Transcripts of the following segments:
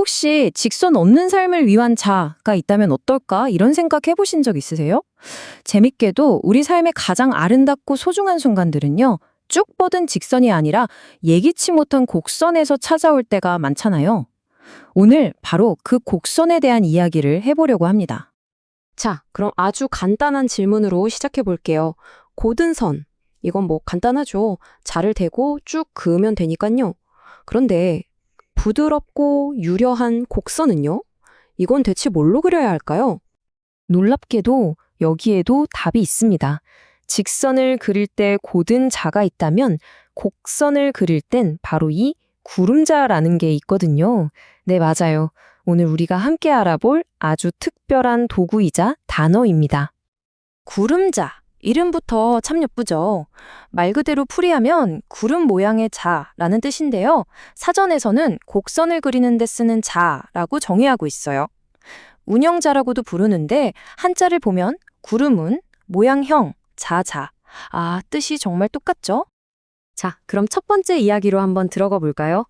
혹시 직선 없는 삶을 위한 자가 있다면 어떨까? 이런 생각 해보신 적 있으세요? 재밌게도 우리 삶의 가장 아름답고 소중한 순간들은요, 쭉 뻗은 직선이 아니라 예기치 못한 곡선에서 찾아올 때가 많잖아요. 오늘 바로 그 곡선에 대한 이야기를 해보려고 합니다. 자, 그럼 아주 간단한 질문으로 시작해 볼게요. 고든 선. 이건 뭐 간단하죠. 자를 대고 쭉 그으면 되니까요. 그런데 부드럽고 유려한 곡선은요? 이건 대체 뭘로 그려야 할까요? 놀랍게도 여기에도 답이 있습니다. 직선을 그릴 때 고든 자가 있다면 곡선을 그릴 땐 바로 이 구름자라는 게 있거든요. 네, 맞아요. 오늘 우리가 함께 알아볼 아주 특별한 도구이자 단어입니다. 구름자. 이름부터 참 예쁘죠? 말 그대로 풀이하면 구름 모양의 자라는 뜻인데요. 사전에서는 곡선을 그리는 데 쓰는 자라고 정의하고 있어요. 운영자라고도 부르는데 한자를 보면 구름은 모양형, 자자. 아, 뜻이 정말 똑같죠? 자, 그럼 첫 번째 이야기로 한번 들어가 볼까요?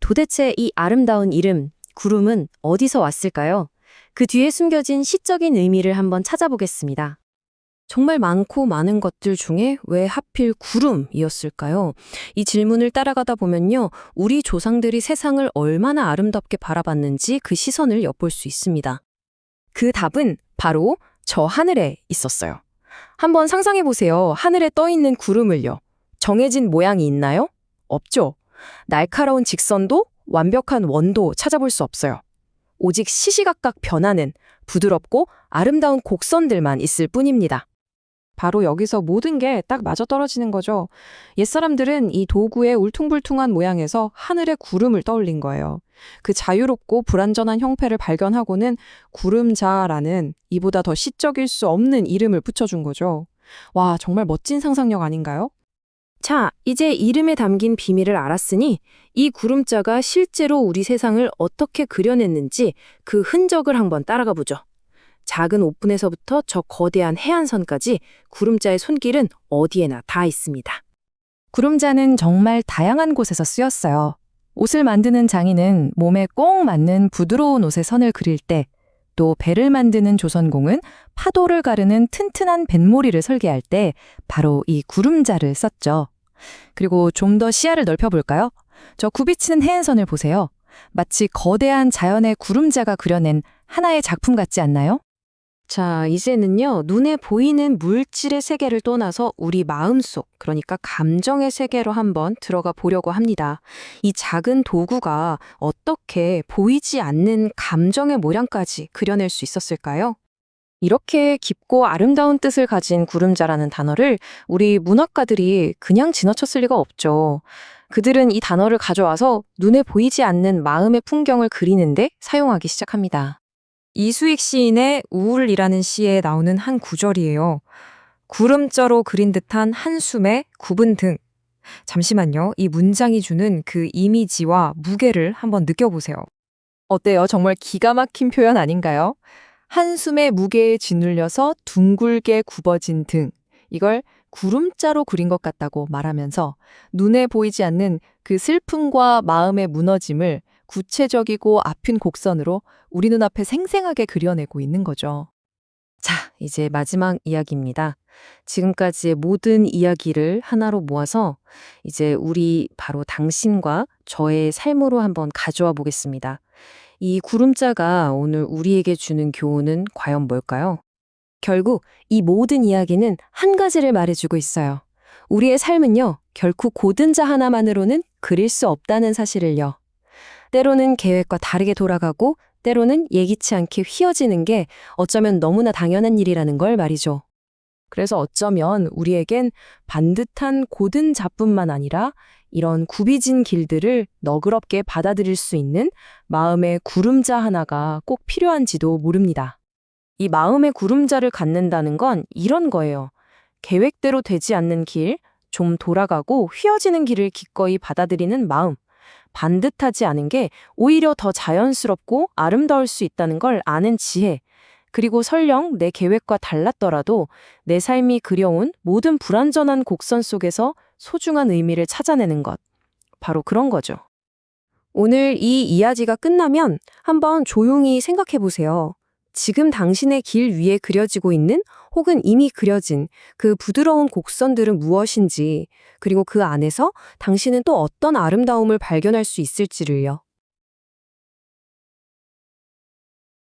도대체 이 아름다운 이름, 구름은 어디서 왔을까요? 그 뒤에 숨겨진 시적인 의미를 한번 찾아보겠습니다. 정말 많고 많은 것들 중에 왜 하필 구름이었을까요? 이 질문을 따라가다 보면요. 우리 조상들이 세상을 얼마나 아름답게 바라봤는지 그 시선을 엿볼 수 있습니다. 그 답은 바로 저 하늘에 있었어요. 한번 상상해 보세요. 하늘에 떠 있는 구름을요. 정해진 모양이 있나요? 없죠. 날카로운 직선도 완벽한 원도 찾아볼 수 없어요. 오직 시시각각 변하는 부드럽고 아름다운 곡선들만 있을 뿐입니다. 바로 여기서 모든 게 딱 맞아떨어지는 거죠. 옛사람들은 이 도구의 울퉁불퉁한 모양에서 하늘의 구름을 떠올린 거예요. 그 자유롭고 불완전한 형태를 발견하고는 구름자라는 이보다 더 시적일 수 없는 이름을 붙여준 거죠. 와, 정말 멋진 상상력 아닌가요? 자, 이제 이름에 담긴 비밀을 알았으니 이 구름자가 실제로 우리 세상을 어떻게 그려냈는지 그 흔적을 한번 따라가 보죠. 작은 오픈에서부터 저 거대한 해안선까지 구름자의 손길은 어디에나 다 있습니다. 구름자는 정말 다양한 곳에서 쓰였어요. 옷을 만드는 장인은 몸에 꼭 맞는 부드러운 옷의 선을 그릴 때, 또 배를 만드는 조선공은 파도를 가르는 튼튼한 뱃모리를 설계할 때 바로 이 구름자를 썼죠. 그리고 좀 더 시야를 넓혀볼까요? 저 굽이치는 해안선을 보세요. 마치 거대한 자연의 구름자가 그려낸 하나의 작품 같지 않나요? 자, 이제는요, 눈에 보이는 물질의 세계를 떠나서 우리 마음 속, 그러니까 감정의 세계로 한번 들어가 보려고 합니다. 이 작은 도구가 어떻게 보이지 않는 감정의 모양까지 그려낼 수 있었을까요? 이렇게 깊고 아름다운 뜻을 가진 구름자라는 단어를 우리 문학가들이 그냥 지나쳤을 리가 없죠. 그들은 이 단어를 가져와서 눈에 보이지 않는 마음의 풍경을 그리는데 사용하기 시작합니다. 이수익 시인의 우울이라는 시에 나오는 한 구절이에요. 구름자로 그린 듯한 한숨의 굽은 등. 잠시만요. 이 문장이 주는 그 이미지와 무게를 한번 느껴보세요. 어때요? 정말 기가 막힌 표현 아닌가요? 한숨의 무게에 짓눌려서 둥글게 굽어진 등. 이걸 구름자로 그린 것 같다고 말하면서 눈에 보이지 않는 그 슬픔과 마음의 무너짐을 구체적이고 아픈 곡선으로 우리 눈앞에 생생하게 그려내고 있는 거죠. 자, 이제 마지막 이야기입니다. 지금까지의 모든 이야기를 하나로 모아서 이제 우리 바로 당신과 저의 삶으로 한번 가져와 보겠습니다. 이 구름자가 오늘 우리에게 주는 교훈은 과연 뭘까요? 결국 이 모든 이야기는 한 가지를 말해주고 있어요. 우리의 삶은요, 결코 고든 자 하나만으로는 그릴 수 없다는 사실을요. 때로는 계획과 다르게 돌아가고 때로는 예기치 않게 휘어지는 게 어쩌면 너무나 당연한 일이라는 걸 말이죠. 그래서 어쩌면 우리에겐 반듯한 고든 자뿐만 아니라 이런 굽이진 길들을 너그럽게 받아들일 수 있는 마음의 구름자 하나가 꼭 필요한지도 모릅니다. 이 마음의 구름자를 갖는다는 건 이런 거예요. 계획대로 되지 않는 길, 좀 돌아가고 휘어지는 길을 기꺼이 받아들이는 마음. 반듯하지 않은 게 오히려 더 자연스럽고 아름다울 수 있다는 걸 아는 지혜. 그리고 설령 내 계획과 달랐더라도 내 삶이 그려온 모든 불완전한 곡선 속에서 소중한 의미를 찾아내는 것. 바로 그런 거죠. 오늘 이 이야기가 끝나면 한번 조용히 생각해 보세요. 지금 당신의 길 위에 그려지고 있는 혹은 이미 그려진 그 부드러운 곡선들은 무엇인지, 그리고 그 안에서 당신은 또 어떤 아름다움을 발견할 수 있을지를요.